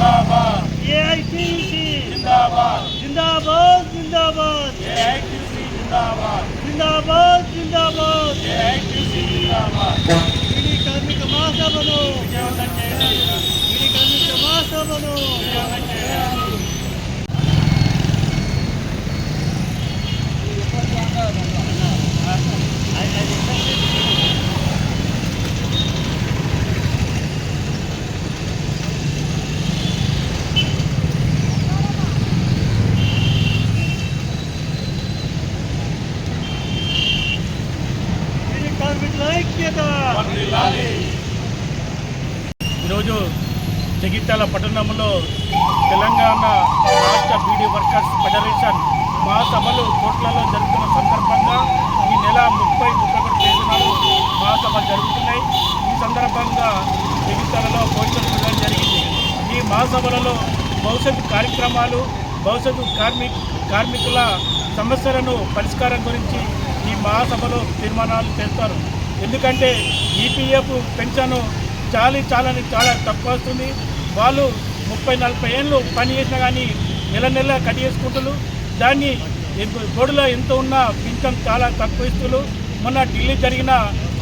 जिंदाबाद एआईटीसी जिंदाबाद जिंदाबाद जिंदाबाद एआईटीसी जिंदाबाद जिंदाबाद जिंदाबाद एआईटीसी जिंदाबाद श्री कार्मिक मासा बनो जय ఐక్యత. ఈరోజు జగిత్యాల పట్టణంలో తెలంగాణ రాష్ట్ర బీడీ వర్కర్స్ ఫెడరేషన్ మహాసభలు కోట్లలో జరుగుతున్న సందర్భంగా ఈ నెల ముప్పై ముప్పై ఒకటి తేదీనాడు మహాసభ జరుగుతున్నాయి. ఈ సందర్భంగా జగిత్యాలలో పోషణ జరిగింది. ఈ మహాసభలలో భవిష్యత్తు కార్యక్రమాలు భవిష్యత్తు కార్మిక కార్మికుల సమస్యలను పరిష్కారం గురించి ఈ మహాసభలో తీర్మానాలు చేస్తారు. ఎందుకంటే ఈపీఎఫ్ పెన్షన్ చాలి చాలని చాలా తక్కువ వస్తుంది. వాళ్ళు ముప్పై నలభై ఏళ్ళు పని చేసినా కానీ నెల నెల కట్ చేసుకుంటారు దాన్ని ఎంత- బోర్డులో ఎంత ఉన్నా పింఛన్ చాలా తక్కువ ఇస్తున్నారు మొన్న ఢిల్లీ జరిగిన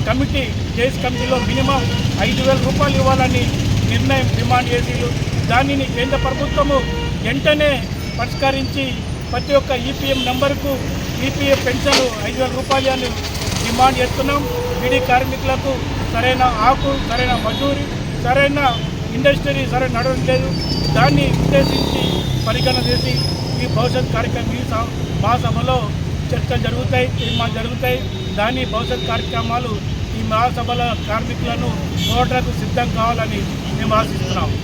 కమిటీ జేస్ కమిటీలో మినిమం ఐదు వేల రూపాయలు ఇవ్వాలని నిర్ణయం డిమాండ్ చేసిరు దానిని కేంద్ర ప్రభుత్వము వెంటనే పరిష్కరించి ప్రతి ఒక్క ఈపీఎం నెంబర్కు ఈపీఎఫ్ పెన్షన్ ఐదు వేల రూపాయలు అని డిమాండ్ చేస్తున్నాం. బీడీ కార్మికులకు సరైన ఆకు సరైన మజూరి సరైన ఇండస్ట్రీ సరైన నడవడం లేదు. దాన్ని ఉద్దేశించి పరిగణన చేసి ఈ భవిష్యత్ కార్యక్రమం ఈ స- మహాసభలో చర్చలు జరుగుతాయి తీర్మానం జరుగుతాయి. దాని భవిష్యత్ కార్యక్రమాలు ఈ మహాసభల కార్మికులను ఓటర్లకు సిద్ధం కావాలని మేము ఆశిస్తున్నాము